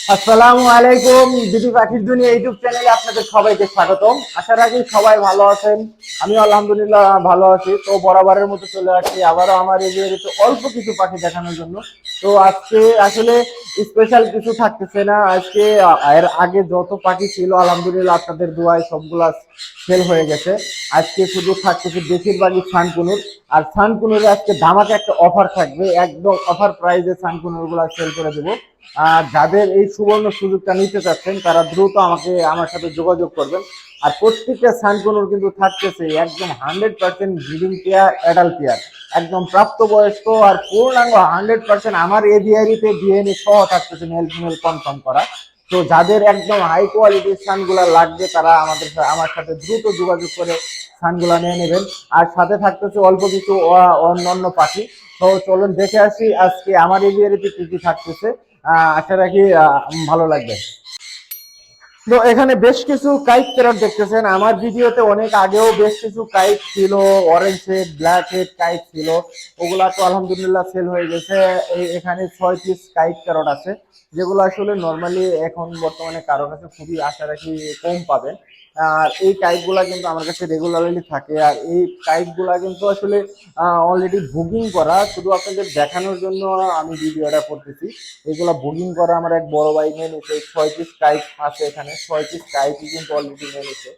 আসসালামু আলাইকুম ইউটিউব আপনাদের সবাইকে স্বাগতম। সবাই ভালো আছেন। আমি আলহামদুলিল্লাহ ভালো আছি। তো মতো চলে আমার অল্প কিছু পাখি দেখানোর জন্য। তো আজকে আসলে স্পেশাল কিছু থাকতেছে না। আজকে এর আগে যত পাখি ছিল, আলহামদুলিল্লাহ আপনাদের দোয়ায় সবগুলা সেল হয়ে গেছে। আজকে শুধু থাকতেছে বেশিরভাগই সানকুনুর। আর সানকুনুরে আজকে ধামাকে একটা অফার থাকবে। একদম অফার প্রাইজে সানকুনুরগুলা সেল করে দেবো। যাদের এই সুবর্ণ সুযোগটা নিতে চাচ্ছেন, তারা দ্রুত আমাকে, আমার সাথে যোগাযোগ করবেন। আর প্রত্যেকটা সানকুনুর কিন্তু থাকতেছে একদম hundred percent breeding pair, adult pair. একদম প্রাপ্তবয়স্ক আর পূর্ণাঙ্গ হান্ড্রেড পার্সেন্ট আমার এভিআরিতে ডিএনএ সহ থাকতেছে মেল ফিমেল কনফার্ম করা। তো যাদের একদম হাই কোয়ালিটির সানগুলা লাগবে, তারা আমাদের আমার সাথে দ্রুত যোগাযোগ করে সানগুলা নিয়ে নেবেন। আর সাথে থাকতেছে অল্প কিছু, অ- অন্যান্য পাখি। তো চলুন দেখে আসি, আজকে আমার এরিয়াতে কি কি থাকতেছে। আশা রাখি ভালো লাগবে। তো এখানে বেশ কিছু কাইট প্যারট দেখতেছেন। আমার ভিডিওতে অনেক আগেও বেশ কিছু কাইট ছিল orange head black head kite ছিল। ওগুলা তো আলহামদুলিল্লাহ সেল হয়ে গেছে। এই এখানে ছয় পিস কাইট প্যারট আছে, যেগুলো আসলে নর্মালি এখন বর্তমানে কারও কাছে খুবই আশা রাখি কম পাবেন। আর এই কাইটগুলা কিন্তু আমার কাছে রেগুলারলি থাকে। আর এই কাইটগুলা কিন্তু আসলে অলরেডি বুকিং করা। শুধু আপনাদের দেখানোর জন্য আমি ভিডিওটা করতেছি। এগুলা বুকিং করা আমার এক বড় ভাই নিয়ে নিচ্ছে ছয় পিস কাইট আছে এখানে। ছয় পিস কাইটই কিন্তু অলরেডি নিচ্ছে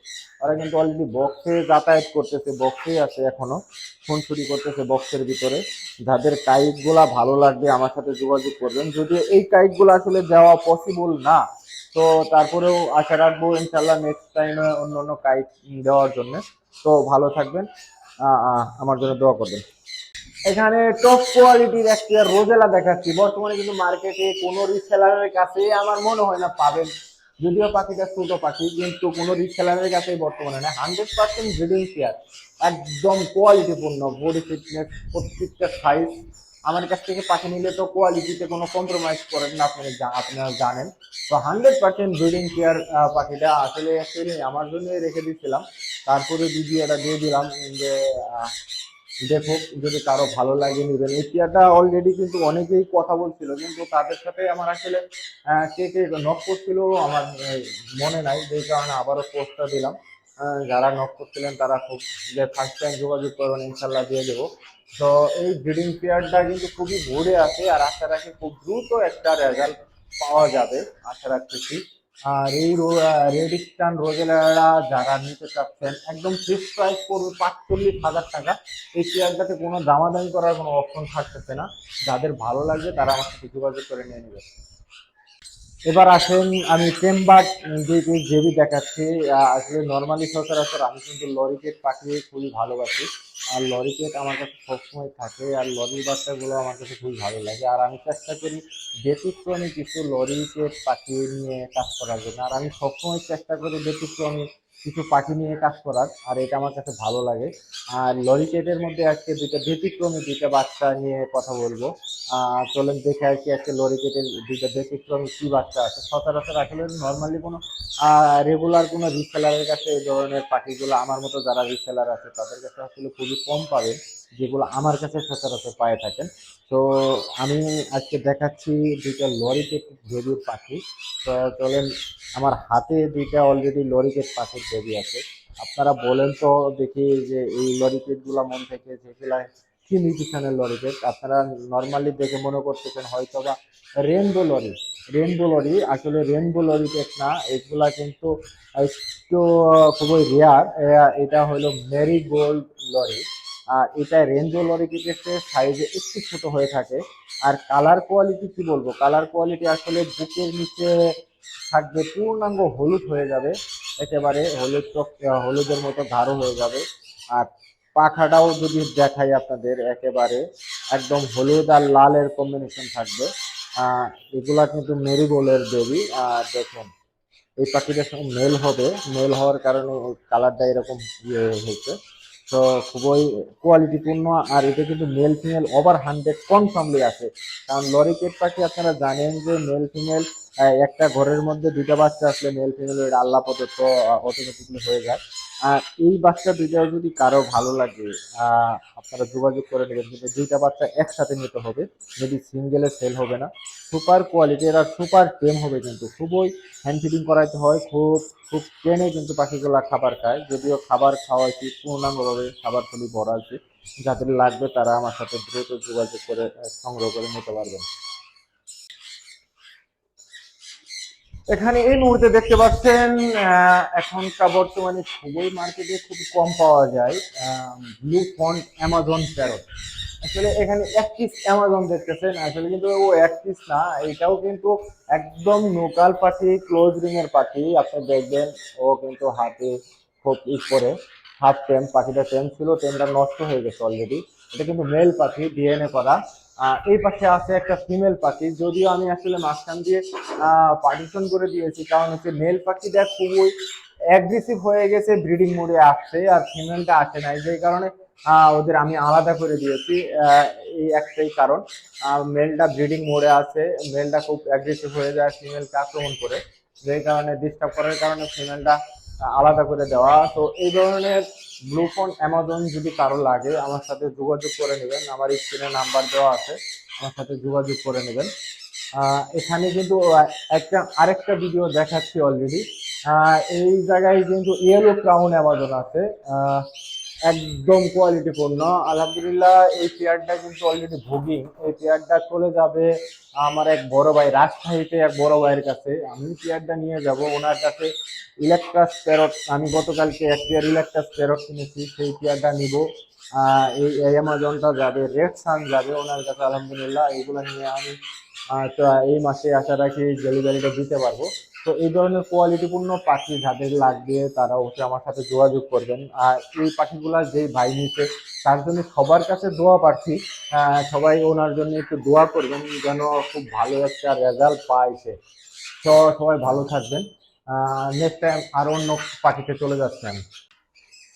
ওরা কিন্তু অলরেডি বক্সে যাতায়াত করতেছে বক্সেই আছে এখনও। ফোন চুরি করতেছে বক্সের ভিতরে। যাদের কাইটগুলা ভালো লাগবে, আমার সাথে যোগাযোগ করবেন। যদি এই কাইটগুলো আসলে দেওয়া পসিবল না, তো তারপরেও আশা রাখব ইনশাল্লাহ নেক্সট টাইমে অন্য অন্য কাইট দেওয়ার জন্য। তো ভালো থাকবেন আমার জন্য দোয়া করবেন। এখানে টপ কোয়ালিটির একটা রোজেলা দেখাচ্ছি। বর্তমানে কিন্তু মার্কেটে কোনো রিসেলারের কাছে আমার মনে হয় না পাবেন। যদিও পাখিটা ছোট পাখি, কিন্তু কোনো রিসেলারের কাছে বর্তমানে না। হান্ড্রেড পার্সেন্ট ব্রিডিং পেয়ার একদম কোয়ালিটিপূর্ণ বডি ফিটনেস প্রত্যেকটা সাইজ আমার কাছ থেকে পাখি নিলে তো কোয়ালিটিতে কোনো কম্প্রোমাইজ করেন না, আপনি আপনারা জানেন। তো হান্ড্রেড পার্সেন্ট ব্রিডিং পেয়ার পাখিটা আসলে আমার জন্য রেখে দিয়েছিলাম তারপরে ভিডিওটা দিয়ে দিলাম যে আহ, দেখো যদি কারও ভালো লাগে নেবেন। এই চেয়ারটা অলরেডি কিন্তু অনেকেই কথা বলছিল কিন্তু তাদের সাথে আমার আসলে কে কে নক করছিল আমার মনে নাই যে কারণে আবারও পোস্টটা দিলাম। যারা নক করছিলেন তারা খুব যে ফার্স্ট টাইম যোগাযোগ করবেন ইনশাল্লাহ দিয়ে দেবো। তো এই ব্রিডিং পেয়ারটা কিন্তু খুবই ভরে আছে আর আশা রাখি খুব দ্রুত একটা রেজাল্ট পাওয়া যাবে আশা রাখতেছি। আর এই রেড স্টান রোজেলারা যারা নিতে চাচ্ছেন, একদম ফিক্স প্রাইস পড়বে পাঁচচল্লিশ হাজার টাকা। এই চেয়ারটাতে কোনো দামাদামি করার কোনো অপশন থাকতেছে না। যাদের ভালো লাগবে তারা আমার সাথে যোগাযোগ করে নিয়ে নেবে। এবার আসেন, আমি চেম্বার যে জেবি দেখাচ্ছি। আসলে নর্মালি সচরাচর আমি কিন্তু লরিকেট পাখি খুবই ভালোবাসি। আর লরি কেক আমার কাছে সবসময় থাকে, আর লরির বাচ্চাগুলো আমার কাছে খুবই ভালো লাগে। আর আমি চেষ্টা করি ব্যতিক্রমী কিছু লরি কেক পাখি নিয়ে কাজ করার জন্য। আর আমি সবসময় চেষ্টা করি ব্যতিক্রমী কিছু পাখি নিয়ে কাজ করার, আর এটা আমার কাছে ভালো লাগে। আর লরিকেটের মধ্যে আজকে দুইটা ব্যতিক্রমী দুইটা বাচ্চা নিয়ে কথা বলব। চলেন দেখে আর আসি আজকে লরিকেটের দুইটা ব্যতিক্রমী কি বাচ্চা আছে। সচরাচর আসলে নর্মালি কোনো রেগুলার কোনো রিসেলারের কাছে এই ধরনের পাখিগুলো, আমার মতো যারা রিসেলার আছে, তাদের কাছে আসলে খুবই কম পাবেন। যেগুলো আমার কাছে সচরাচর পায়ে থাকেন তো আমি আজকে দেখাচ্ছি দুইটা লরিকেট বেবির পাখি। তো চলেন, আমার হাতে দুইটা অলরেডি লরিকেট পাখির বেবি আছে। আপনারা বলেন তো দেখি যে এই লরিকেটগুলো মন থেকে যেগুলা কি মিউজিশিয়ানের লরিকেট আপনারা নর্মালি দেখে মনে করতেছেন হয়তো বা রেনবো লরি। রেনবো লরি আসলে রেনবো লরিকেট না, এগুলা কিন্তু একটু খুবই রেয়ার এটা হলো মেরি গোল্ড লরি। আর এটা রেঞ্জও রেনবো লরিকেটের সাইজে একটু ছোট হয়ে থাকে। আর কালার কোয়ালিটি কি বলব? কালার কোয়ালিটি আসলে বুকের নিচে থাকবে, পূর্ণাঙ্গ হলুদ হয়ে যাবে। একেবারে হলুদ চক হলুদের মতো গাঢ় হয়ে যাবে। আর পাখাটাও যদি দেখাই আপনাদের, একেবারে একদম হলুদ আর লালের কম্বিনেশন থাকবে। এগুলা কিন্তু মেরিগোলের দেবী। আর দেখুন, এই পাখিটার সঙ্গে মেল হবে। মেল হওয়ার কারণে কালারটা এরকম ইয়ে হয়েছে। তো খুবই কোয়ালিটিপূর্ণ আর এতে কিন্তু male female over hundred confirmly আছে। কারণ লরি লরিকেট পাখি আপনারা জানেন যে মেল ফিমেল একটা ঘরের মধ্যে দুইটা বাচ্চা আসলে মেল ফিমেল আল্লাহ অটোমেটিকলি হয়ে যায়। এই বাচ্চা দুইটা যদি কারও ভালো লাগে আপনারা যোগাযোগ করে নেবেন, কিন্তু দুইটা বাচ্চা একসাথে নিতে হবে। যদি সিঙ্গেলে সেল হবে না সুপার কোয়ালিটির আর সুপার টেম হবে কিন্তু। খুবই হ্যান্ড ফিডিং করাইতে হয়, খুব খুব টেনে কিন্তু পাখিগুলা খাবার খায়। যদিও খাবার খাওয়াইছি, পূর্ণাঙ্গভাবে খাবার খুবই বড় আছে। যাদের লাগবে তারা আমার সাথে দ্রুত যোগাযোগ করে সংগ্রহ করে নিতে পারবেন। এখানে এই মুহূর্তে দেখতে পাচ্ছেন এখনকার বর্তমানে খুবই মার্কেটে খুব কম পাওয়া যায় ব্লু ফন্ট অ্যামাজন প্যারট আসলে এখানে এক পিস অ্যামাজন দেখতেছেন, আসলে কিন্তু ও এক পিস না, এটাও কিন্তু একদম লোকাল পাখি ক্লোজ রিং এর পাখি, আপনি দেখবেন ও কিন্তু হাতে খুব ই করে হাফ টেম পাখিটা টেম ছিল টেমটা নষ্ট হয়ে গেছে অলরেডি এটা কিন্তু মেল পাখি ডিএনএ করা। এই পাশে আছে একটা ফিমেল পাখি। যদিও আমি আসলে মাঝখান দিয়ে পার্টিশন করে দিয়েছি, কারণ হচ্ছে মেল পাখিটা খুবই অ্যাগ্রেসিভ হয়ে গেছে ব্রিডিং মোডে আসছে, আর ফিমেলটা আসে নাই। যেই কারণে ওদের আমি আলাদা করে দিয়েছি এই একটাই কারণ। মেলটা ব্রিডিং মোডে আছে মেলটা খুব অ্যাগ্রেসিভ হয়ে যায় ফিমেলকে আক্রমণ করে। যেই কারণে ডিস্টার্ব করার কারণে ফিমেলটা আলাদা করে দেওয়া। তো এই ধরনের ব্লু ফোন অ্যামাজন যদি কারও লাগে, আমার সাথে যোগাযোগ করে নেবেন। আমার স্ক্রিনে নাম্বার দেওয়া আছে, আমার সাথে যোগাযোগ করে নেবেন। এখানে কিন্তু একটা, আরেকটা ভিডিও দেখাচ্ছি অলরেডি এই জায়গায় কিন্তু ইয়েলো ক্রাউন অ্যামাজন আছে। একদম কোয়ালিটিপূর্ণ আলহামদুলিল্লাহ, এই পেয়ারটা কিন্তু অলরেডি ভুগিং। এই পেয়ারটা চলে যাবে আমার এক বড় ভাই, রাজশাহীতে এক বড় ভাইয়ের কাছে। আমি পেয়ারটা নিয়ে যাব, ওনার কাছে ইলেকট্রাস প্যারট আমি গতকালকে এক পেয়ার ইলেকট্রাস প্যারট কিনেছি, সেই পেয়ারটা নিব। এই অ্যামাজনটা যাবে রেড সান যাবে ওনার কাছে, আলহামদুলিল্লাহ। এগুলো নিয়ে আমি এই মাসে আশা রাখি ডেলিভারিটা দিতে পারব। তো এই ধরনের কোয়ালিটিপূর্ণ পাখি যাদের লাগবে তারা অবশ্যই আমার সাথে যোগাযোগ করবেন। আর এই পাখিগুলা যে ভাই নিচ্ছে তার জন্য সবার কাছে দোয়া পাচ্ছি সবাই ওনার জন্য একটু দোয়া করবেন যেন খুব ভালো একটা রেজাল্ট পায় সে। তো সবাই ভালো থাকবেন। নেক্সট টাইম আর অন্য পাখিতে চলে যাচ্ছেন।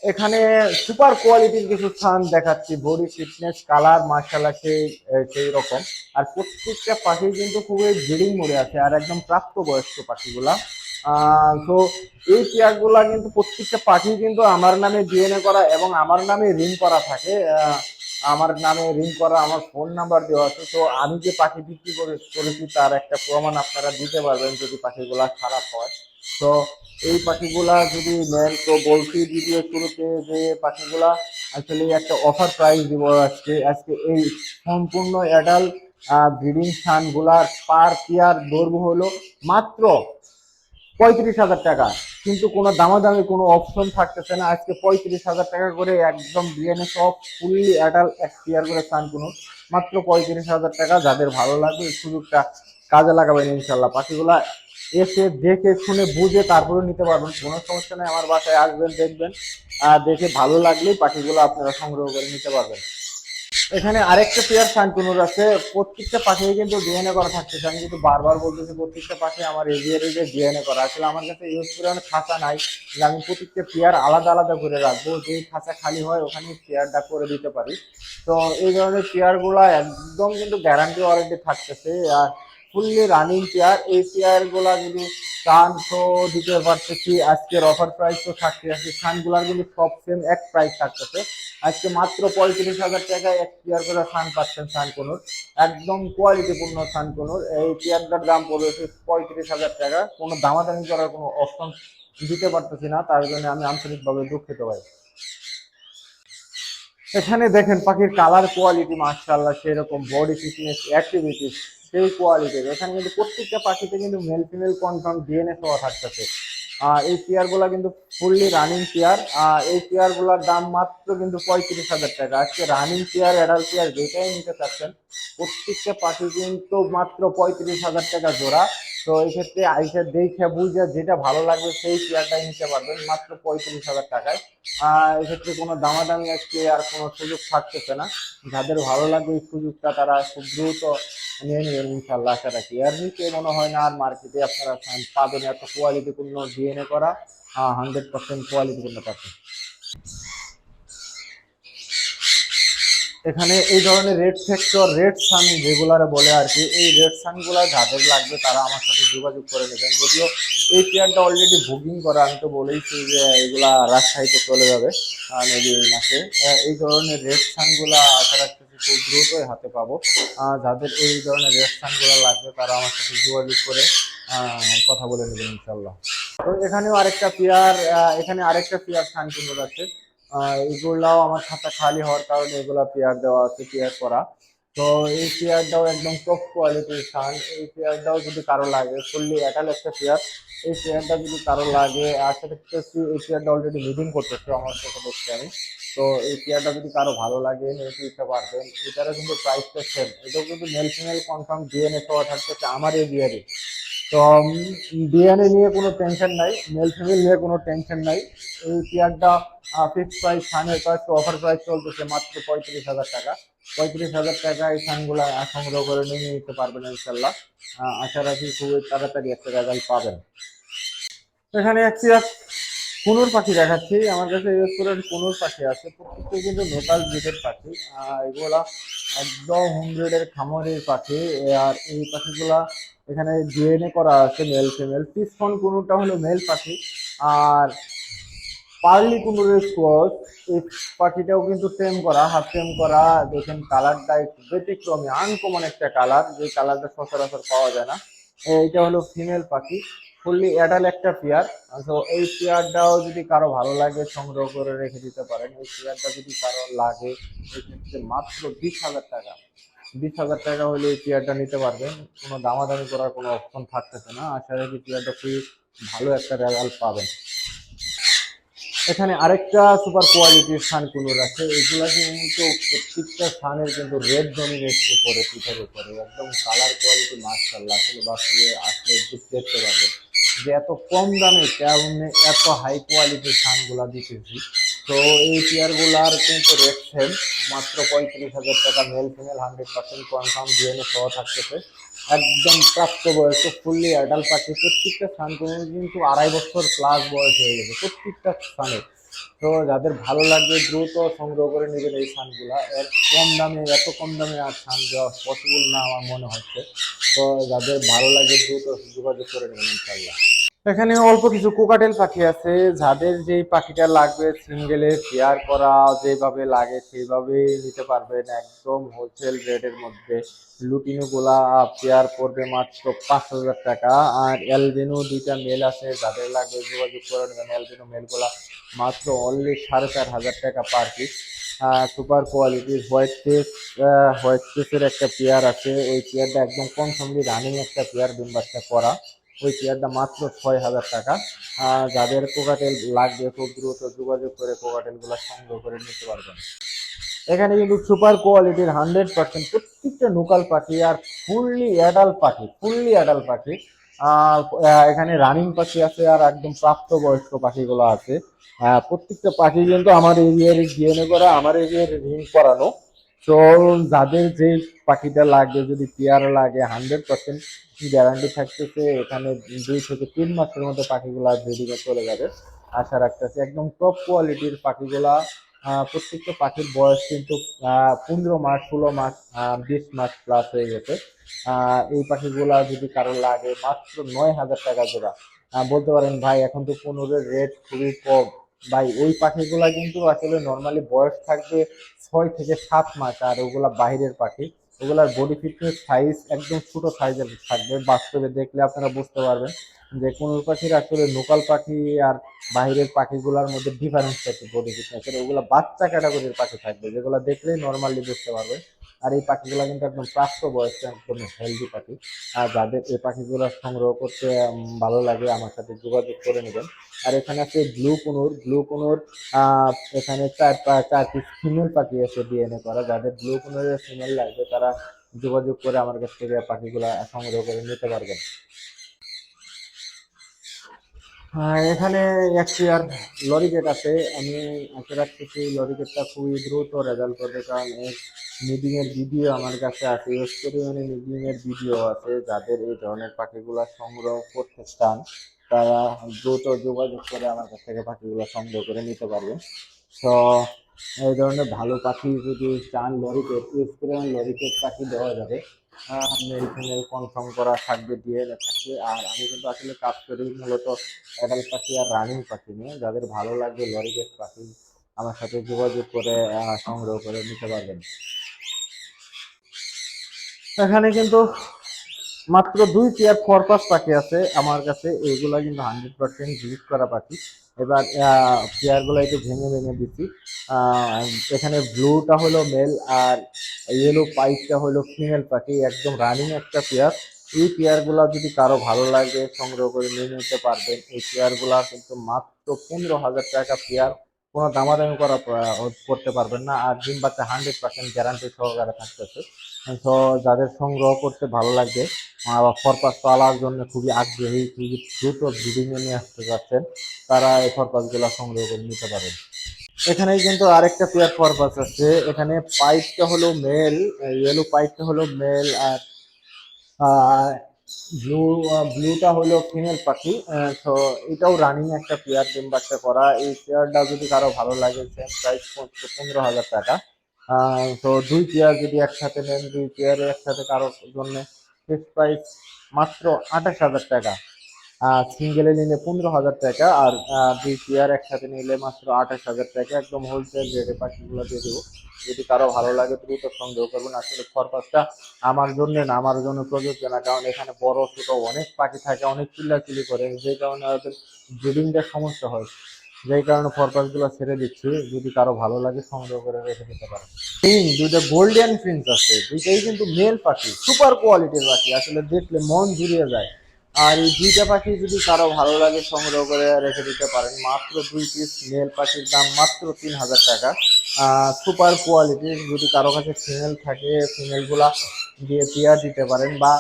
এখানে সুপার কোয়ালিটির কিছু স্থান দেখাচ্ছি। বডি ফিটনেস, কালার মার্শাল্লাহ সেই সেই রকম। আর প্রত্যেকটা পাখি কিন্তু খুবই ব্রিডিং মোড়ে আছে আর একদম প্রাপ্তবয়স্ক পাখিগুলা। তো এই পেয়ারগুলা কিন্তু প্রত্যেকটা পাখি কিন্তু আমার নামে ডিএনএ করা এবং আমার নামে রিং করা থাকে। আমার নামে রিং করা, আমার ফোন নাম্বার দেওয়া আছে। তো আমি যে পাখি বিক্রি করে করেছি তার একটা প্রমাণ আপনারা দিতে পারবেন যদি পাখিগুলা খারাপ হয়। তো এই পাখিগুলা যদি নেন, তো বলছি ভিডিও শুরুতে যে পাখিগুলা আসলে একটা অফার প্রাইস দিব আজকে। আজকে এই সম্পূর্ণ অ্যাডাল্ট ব্রিডিংগুলার পার পেয়ার দৈর্ঘ্য হলো মাত্র পঁয়ত্রিশ হাজার টাকা। কিন্তু কোনো দামাদামি, কোনো অপশন থাকতেছে না। আজকে পঁয়ত্রিশ হাজার টাকা করে একদম ডিএনএ সব ফুললি অ্যাডাল্ট এক পেয়ার করে স্নান কোনো মাত্র পঁয়ত্রিশ হাজার টাকা যাদের ভালো লাগবে, এই সুযোগটা কাজে লাগাবেন ইনশাল্লাহ। পাখিগুলা এসে দেখে শুনে বুঝে তারপরে নিতে পারবেন। কোনো সমস্যা নেই, আমার বাসায় আসবেন, দেখবেন। আর দেখে ভালো লাগলেই পাখিগুলো আপনারা সংগ্রহ করে নিতে পারবেন। এখানে আরেকটা পেয়ার শান্তিনুর আছে। প্রত্যেকটা পাখি কিন্তু ডিএনএ করা থাকতেছে আমি কিন্তু বারবার বলতেছি, প্রত্যেকটা পাখি আমার এরিয়ার যে ডিএনএ করা। আসলে আমার কাছে ইউজ করে খাঁচা নাই। যে আমি প্রত্যেকটা পেয়ার আলাদা আলাদা করে রাখব। যে খাঁচা খালি হয়, ওখানে পেয়ারটা করে দিতে পারি। তো এই ধরনের পেয়ারগুলো একদম কিন্তু গ্যারান্টি ওয়ারেন্টি থাকতেছে। আর ফুললি রানিং পেয়ার, এই পেয়ারগুলা যদি তো দিতে পারতেছি, আজকের অফার প্রাইস তো থাকতে আছে সানগুলার কিন্তু সব সেম এক প্রাইস থাকতেছে। আজকে মাত্র পঁয়ত্রিশ হাজার টাকায় এক চেয়ার করে সান পাচ্ছেন সানকনুর। একদম কোয়ালিটিপূর্ণ সানকনুর। এই পেয়ারটার দাম পড়বে পঁয়ত্রিশ হাজার টাকা। কোনো দামাদামি করার কোনো অপশন দিতে পারতেছি না, তার জন্য আমি আন্তরিকভাবে দুঃখিত ভাই। এখানে দেখেন পাখির কালার কোয়ালিটি মার্শাল্লাহ সেরকম বডি ফিটনেস অ্যাক্টিভিটিস সেই কোয়ালিটির এখানে কিন্তু প্রত্যেকটা পাখিতে কিন্তু মেল ফিমেল কনফার্ম ডিএনএ সহ থাকতেছে। আর এই চেয়ারগুলো কিন্তু ফুললি রানিং চেয়ার আর এই চেয়ারগুলোর দাম মাত্র কিন্তু পঁয়ত্রিশ হাজার টাকা। আজকে রানিং চেয়ার অ্যাডাল্ট চেয়ার যেটাই নিতে চাচ্ছেন, প্রত্যেকটা পাখি কিন্তু মাত্র পঁয়ত্রিশ হাজার টাকা জোড়া। তো এই ক্ষেত্রে আইসা দেখে বুঝে যেটা ভালো লাগবে সেই চেয়ারটাই নিতে পারবেন, মাত্র পঁয়ত্রিশ হাজার টাকায়। আর এক্ষেত্রে কোনো দামাদামি আজকে আর কোনো সুযোগ থাকতেছে না। যাদের ভালো লাগবে এই সুযোগটা তারা খুব দ্রুত নিয়ে নেবেন ইনশাল্লাহ আশা রাখি। আর নিচে মনে হয় না আর মার্কেটে আপনারা পাবেন এত কোয়ালিটিপূর্ণ ডিএনএ করা। হান্ড্রেড পার্সেন্ট কোয়ালিটিপূর্ণ পাচ্ছেন এখানে এই ধরনের রেড ফ্যাক্টর রেড সান যেগুলারে বলে আর কি এই রেড সানগুলা যাদের লাগবে তারা আমার সাথে যোগাযোগ করে নেবেন। যদিও এই পেয়ারটা অলরেডি বুকিং করা আমি তো বলেইছি যে এগুলা রাজশাহীতে চলে যাবে মেবি এই মাসে। এই ধরনের রেড সানগুলা আশা রাখতেছি খুব দ্রুতই হাতে পাবো। যাদের এই ধরনের রেড সানগুলা লাগবে তারা আমার সাথে যোগাযোগ করে কথা বলে নেবেন ইনশাল্লাহ তো এখানেও আরেকটা পেয়ার এখানে আরেকটা পেয়ার সান কিনতে আহ, এগুলাও আমার খাতা খালি হওয়ার কারণে এগুলা পেয়ার দেওয়া আছে, পেয়ার করা। তো এই পেয়ারটাও একদম টপ কোয়ালিটির সান এই পেয়ারটাও যদি কারও লাগে ফুললি একাল একটা পেয়ার, এই পেয়ারটা যদি কারও লাগে আশা দেখতেছি এই পেয়ারটা অলরেডি মিটিং করতেছে আমার সাথে দেখছি আমি তো এই পেয়ারটা যদি কারও ভালো লাগে, নিয়ে দিতে পারবেন। এটারও কিন্তু প্রাইসটা সেম এটাও কিন্তু মেল ফিমেল কনফার্ম ডিএনএ সহ থাকতেছে আমার এই বিয়ারে তো ডিএনএ নিয়ে কোনো টেনশন নাই মেল ফিমেল নিয়ে কোনো টেনশন নাই। এই পেয়ারটা ফিক্স প্রাইস সানের প্রাইস অফার প্রাইস চলতেছে মাত্র পঁয়ত্রিশ হাজার টাকা। পঁয়ত্রিশ হাজার টাকা এই সানগুলা সংগ্রহ করে নিয়ে নিতে পারবেন ইনশাল্লাহ আশা রাখি খুবই তাড়াতাড়ি একটা রেজাল্ট পাবেন। এখানে একটি কুনুর পাখি দেখাচ্ছি। আমার কাছে ইউজ করে কুনুর পাখি আছে। প্রত্যেকটা কিন্তু লোকাল ব্রিডের পাখি। এগুলা একদম হোম ব্রিডের খামারের পাখি। আর এই পাখিগুলা এখানে ডিএনএ করা আছে মেল ফিমেল পিসফন কুনুরটা হলো মেল পাখি। আর পার্লি কুনুরের ক্রস এই পাখিটাও কিন্তু টেম করা হাফ টেম করা, দেখেন কালারটা একটু ব্যতিক্রমী আনকমন একটা কালার যে কালারটা সচরাচর পাওয়া যায় না। এইটা হলো ফিমেল পাখি ফুললি অ্যাডাল একটা পেয়ার তো এই পেয়ারটাও যদি কারও ভালো লাগে, সংগ্রহ করে রেখে দিতে পারেন। এই পেয়ারটা যদি কারও লাগে, এক্ষেত্রে মাত্র বিশ হাজার টাকা। বিশ হাজার টাকা হলে এই পেয়ারটা নিতে পারবেন, কোনো দামাদামি করার কোনো অপশন থাকতেছে না। আশা রাখি পেয়ারটা খুবই ভালো একটা রেজাল্ট পাবেন। এখানে আরেকটা সুপার কোয়ালিটির সান কুনুর আছে। এগুলা কিন্তু প্রত্যেকটা স্থানের কিন্তু রেড ডমিনেট উপরে, পিঠের উপরে। একদম কালার কোয়ালিটি মার্শাল্লাহ আসলে বাস্তবে আসলে দেখতে পারবেন যে এত কম দামে কেমন এত হাই কোয়ালিটির সানগুলা দিতেছি। তো এই চেয়ারগুলার কিন্তু রেট সেম মাত্র পঁয়ত্রিশ হাজার টাকা male female hundred percent confirm DNA সহ থাকতেছে। একদম প্রাপ্ত বয়সে ফুললি অ্যাডাল্ট পাখি, প্রত্যেকটা স্থান কিন্তু আড়াই বছর প্লাস বয়স হয়ে গেছে, প্রত্যেকটা স্থানে। তো যাদের ভালো লাগবে, দ্রুত সংগ্রহ করে নেবেন এই সানগুলা এর কম দামে, এত কম দামে আর স্থান দেওয়া পসিবল না আমার মনে হচ্ছে। তো যাদের ভালো লাগে, দ্রুত যোগাযোগ করে নেবেন ইনশাল্লাহ এখানে অল্প কিছু কোকাটেল পাখি আছে, যাদের যেই পাখিটা লাগবে সিঙ্গেলে পেয়ার করা, যেভাবে লাগে সেইভাবে নিতে পারবেন একদম হোলসেল রেটের মধ্যে। লুটিনো গোলা পেয়ার পড়বে মাত্র পাঁচ হাজার টাকা। আর এলবিনো দুইটা মেল আছে, যাদের লাগবে যোগাযোগ করে নেবেন এলবিনো মেলগুলা মাত্র অনলি সাড়ে চার হাজার টাকা পার পিস সুপার কোয়ালিটির হোয়াইট ফেস হোয়াইট ফেসের একটা পেয়ার আছে। ওই পেয়ারটা একদম কনফার্মলি রানিং একটা পেয়ার ডিম বাচ্চা করা। ওই চেয়ারটা মাত্র ছয় হাজার টাকা। যাদের কোকাটেল লাগবে খুব দ্রুত যোগাযোগ করে কোকাটেলগুলো সংগ্রহ করে নিতে পারবেন। এখানে কিন্তু সুপার কোয়ালিটির হান্ড্রেড পার্সেন্ট প্রত্যেকটা লোকাল পাখি আর ফুললি অ্যাডাল্ট পাখি ফুললি অ্যাডাল্ট পাখি। এখানে রানিং পাখি আছে আর একদম প্রাপ্তবয়স্ক পাখিগুলো আছে। প্রত্যেকটা পাখি কিন্তু আমার এরিয়ার ডিএনএ করা, আমার এরিয়ার রিং করানো তো যাদের যে পাখিটা লাগবে যদি পেয়ার লাগে হান্ড্রেড পার্সেন্ট গ্যারান্টি থাকতেছে, এখানে দুই থেকে তিন মাসের মধ্যে পাখিগুলা ব্রিডিংয়ে চলে যাবে। আশা রাখতেছি একদম টপ কোয়ালিটির পাখিগুলা প্রত্যেকটা পাখির বয়স কিন্তু পনেরো মাস, ষোলো মাস বিশ মাস প্লাস হয়ে গেছে। এই পাখিগুলা যদি কারও লাগে, মাত্র নয় হাজার টাকা জোড়া। বলতে পারেন, ভাই, এখন তো পনেরোর রেট খুবই কম। ভাই, ওই পাখিগুলা কিন্তু আসলে নর্মালি বয়স থাকবে ছয় থেকে সাত মাস, আর ওগুলা বাইরের পাখি। ওগুলার বডি ফিটনেস সাইজ একদম ছোট সাইজের থাকবে। বাস্তবে দেখলে আপনারা বুঝতে পারবেন যে কোন পাখির আসলে লোকাল পাখি আর বাইরের পাখিগুলোর মধ্যে ডিফারেন্স থাকে বডি ফিটনেসের ওগুলো বাচ্চা ক্যাটাগরির পাখি থাকবে, যেগুলো দেখলেই নর্মালি বুঝতে পারবে আর এই পাখিগুলো কিন্তু একদম প্রাপ্ত বয়সে একদম হেলদি পাখি। আর যাদের এই পাখিগুলো সংগ্রহ করতে ভালো লাগে, আমার সাথে যোগাযোগ করে নেবেন। আর এখানে আছে ব্লু কুনুর। ব্লু কুনুর আহ, এখানে চার পা- চার পিস ফিমেল পাখি আছে ডিএনএ করা। যাদের ব্লু কুনুরের ফিমেল লাগবে তারা যোগাযোগ করে আমার কাছ থেকে পাখিগুলা সংগ্রহ করে নিতে পারবেন এখানে একটি আর লরিগেট আছে। আমি আশা রাখতেছি লরিগেটটা খুবই দ্রুত রেজাল্ট করবে কারণ এর মিডিং এর ভিডিও আমার কাছে আছে। ইউজ পরিমাণে মিডিং এর ভিডিও আছে। যাদের এই ধরনের পাখিগুলা সংগ্রহ করতে চান তারা দ্রুত যোগাযোগ করে আমার কাছ থেকে পাখিগুলো সংগ্রহ করে নিতে পারবেন তো এই ধরনের ভালো পাখি যদি চান লরিকেট ইউজ করে লরিকেট পাখি দেওয়া যাবে। মেল ফিমেল কনফার্ম করা থাকবে, দিয়ে থাকবে। আর আমি কিন্তু আসলে কাজ করি মূলত অ্যাডাল্ট পাখি আর রানিং পাখি নিয়ে। যাদের ভালো লাগবে লরিকেট পাখি আমার সাথে যোগাযোগ করে সংগ্রহ করে নিতে পারবেন। এখানে কিন্তু মাত্র দুই পেয়ার ফরপাস পাখি আছে আমার কাছে। এইগুলা কিন্তু হান্ড্রেড পার্সেন্ট ইউজ করা পাখি এবার পেয়ারগুলো একটু ভেঙে ভেঙে দিচ্ছি। এখানে ব্লুটা হলো মেল আর ইয়েলো পাইপটা হলো ফিমেল পাখি। একদম রানিং একটা পেয়ার এই পেয়ারগুলো যদি কারও ভালো লাগে, সংগ্রহ করে নিয়ে নিতে পারবেন। এই পেয়ারগুলো কিন্তু মাত্র পনেরো হাজার টাকা পেয়ার কোনো দামাদামি করা করতে পারবেন না। আর ডিম বাচ্চা হান্ড্রেড পার্সেন্ট গ্যারান্টি সহকারে থাকতেছে। তো যাদের সংগ্রহ করতে ভালো লাগবে বা ফরপাস পালার জন্য খুবই আগ্রহী, খুবই দ্রুত ব্রিডিংয়ে নিয়ে আসতে যাচ্ছেন, তারা এই ফরপাসগুলো সংগ্রহ করে নিতে পারেন। এখানে কিন্তু আরেকটা পেয়ার ফরপাস আছে, এখানে পাইপটা হলো মেল ইয়েলো পাইপটা হলো মেল, আর ব্লু ব্লুটা হলো ফিমেল পাখি তো এটাও রানিং একটা পেয়ার ডিম বাচ্চা করা, এই পেয়ারটা যদি কারও ভালো লাগে সেম পনেরো হাজার টাকা। তো দুই পেয়ার যদি একসাথে নেন, দুই পেয়ারে একসাথে কারোর জন্য ফিক্স প্রাইস মাত্র আঠাশ হাজার টাকা সিঙ্গেলে নিলে পনেরো হাজার টাকা আর দুই পেয়ার একসাথে নিলে মাত্র আঠাশ হাজার টাকা। একদম হোলসেল রেটে পাখিগুলো দিয়ে দেবো। যদি কারও ভালো লাগে দ্রুত সংগ্রহ করবেন। আসলে খরপাসটা আমার জন্য না, আমার জন্য প্রযোজ্য না, কারণ এখানে বড় ছোট অনেক পাখি থাকে, অনেক চিল্লাচিল্লি করে। যে কারণে ওদের ব্রিডিংটা সমস্যা হয়। যেই কারণে ফরপাসগুলো ছেড়ে দিচ্ছি, যদি কারও ভালো লাগে সংগ্রহ করে রেখে দিতে পারেন ফিন দুইটা গোল্ডেন ফিন্স আছে, দুইটাই কিন্তু মেল পাখি সুপার কোয়ালিটির পাখি, আসলে দেখলে মন জুড়িয়ে যায়। আর এই দুইটা পাখি যদি কারও ভালো লাগে সংগ্রহ করে রেখে দিতে পারেন, মাত্র দুই পিস মেল পাখির দাম মাত্র তিন হাজার টাকা। সুপার কোয়ালিটির যদি কারও কাছে ফিমেল থাকে ফিমেলগুলা দিয়ে পেয়ার দিতে পারেন বা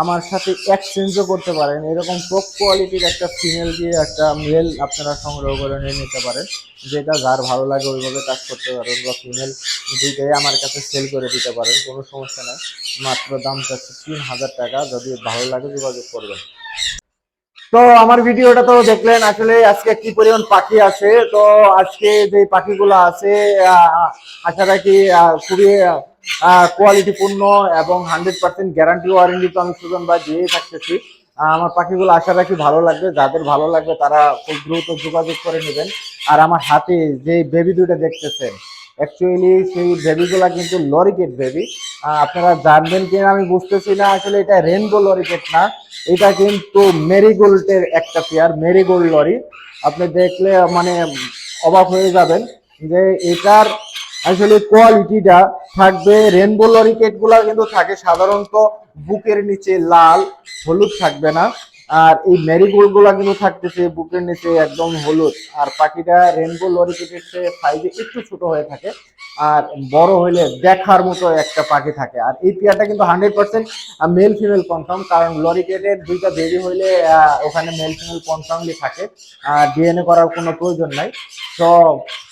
আমার সাথে এক্সচেঞ্জও করতে পারেন। এরকম টপ কোয়ালিটির একটা ফিমেল দিয়ে একটা মেল আপনারা সংগ্রহ করে নিয়ে নিতে পারেন। যেটা যার ভালো লাগে ওইভাবে কাজ করতে পারেন বা ফিমেল দুইটাই আমার কাছে সেল করে দিতে পারেন, কোনো সমস্যা নেই। মাত্র দাম চাচ্ছে তিন হাজার টাকা, যদি ভালো লাগে যোগাযোগ করবেন। তো আমার ভিডিওটা তো দেখলেন আসলে আজকে কি পরিমাণ পাখি আছে। তো আজকে যে পাখিগুলো আছে আশা রাখি খুবই কোয়ালিটি পূর্ণ এবং হান্ড্রেড পার্সেন্ট গ্যারান্টি ওয়ারেন্টি তো আমি সুজন ভাই দিয়েই থাকতেছি। আমার পাখিগুলো আশা রাখি ভালো লাগবে, যাদের ভালো লাগবে তারা খুব দ্রুত যোগাযোগ করে নেবেন। আর আমার হাতে যে বেবি দুইটা দেখতেছেন অ্যাকচুয়ালি সেই বেবিগুলা কিন্তু লরিকেট বেবি আপনারা জানবেন কিনা আমি বুঝতেছি না, আসলে এটা রেনবো লরিকেট না, এটা কিন্তু মেরিগোল্ডের একটা পেয়ার মেরিগোল্ড লরি। আপনি দেখলে মানে অবাক হয়ে যাবেন যে এটার আসলে কোয়ালিটিটা থাকবে রেনবো লরিকেটগুলা কিন্তু থাকে সাধারণত বুকের নিচে লাল, হলুদ থাকবে না। আর এই মেরিগোল্ডগুলা কিন্তু থাকতেছে, বুকের নিচে একদম হলুদ। আর পাখিটা রেনবো লরিকেটের সাইজে একটু ছোট হয়ে থাকে। আর বড় হইলে দেখার মতো একটা পাখি থাকে। আর এই পেয়ারটা কিন্তু hundred percent male female confirm কারণ লরিকেটের দুইটা বেবি হইলে ওখানে মেল ফিমেল কনফার্মলি থাকে। আর ডিএনএ করার কোনো প্রয়োজন নাই। তো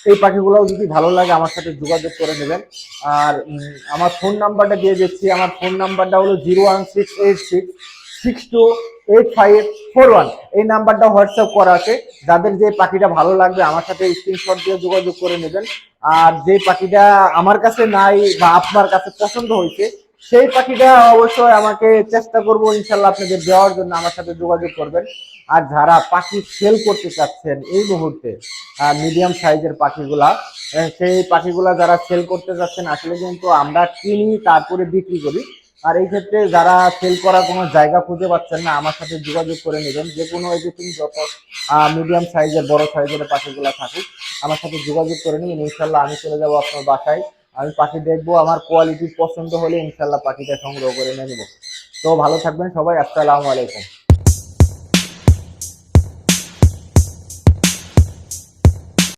এই পাখিগুলোও যদি ভালো লাগে, আমার সাথে যোগাযোগ করে নেবেন। আর আমার ফোন নাম্বারটা দিয়ে দিচ্ছি। আমার ফোন নাম্বারটা হলো zero one six eight six six two eight five four one এই নাম্বারটা হোয়াটসঅ্যাপ করা আছে। যাদের যে পাখিটা ভালো লাগবে, আমার সাথে স্ক্রিনশট দিয়ে যোগাযোগ করে নেবেন। আর যে পাখিটা আমার কাছে নাই বা আপনার কাছে পছন্দ হয়েছে, সেই পাখিটা অবশ্যই আমাকে চেষ্টা করব ইনশাল্লাহ আপনাদের দেওয়ার জন্য আমার সাথে যোগাযোগ করবেন। আর যারা পাখি সেল করতে চাচ্ছেন এই মুহূর্তে মিডিয়াম সাইজের পাখিগুলা সেই পাখিগুলা যারা সেল করতে চাচ্ছেন, আসলে কিন্তু আমরা কিনি, তারপরে বিক্রি করি। আর এই ক্ষেত্রে যারা সেল করার কোনো জায়গা খুঁজে পাচ্ছেন না, আমার সাথে যোগাযোগ করে নেবেন। যে কোনো এডিটিং যত মিডিয়াম সাইজের বড় সাইজের পাখিগুলো থাকুক, আমার সাথে যোগাযোগ করে নিন ইনশাল্লাহ আমি চলে যাব আপনার বাসায়। আমি পাখি দেখব, আমার কোয়ালিটি পছন্দ হলে ইনশাল্লাহ পাখিটা সংগ্রহ করে নিয়ে নেব। তো ভালো থাকবেন সবাই। আসসালামু আলাইকুম।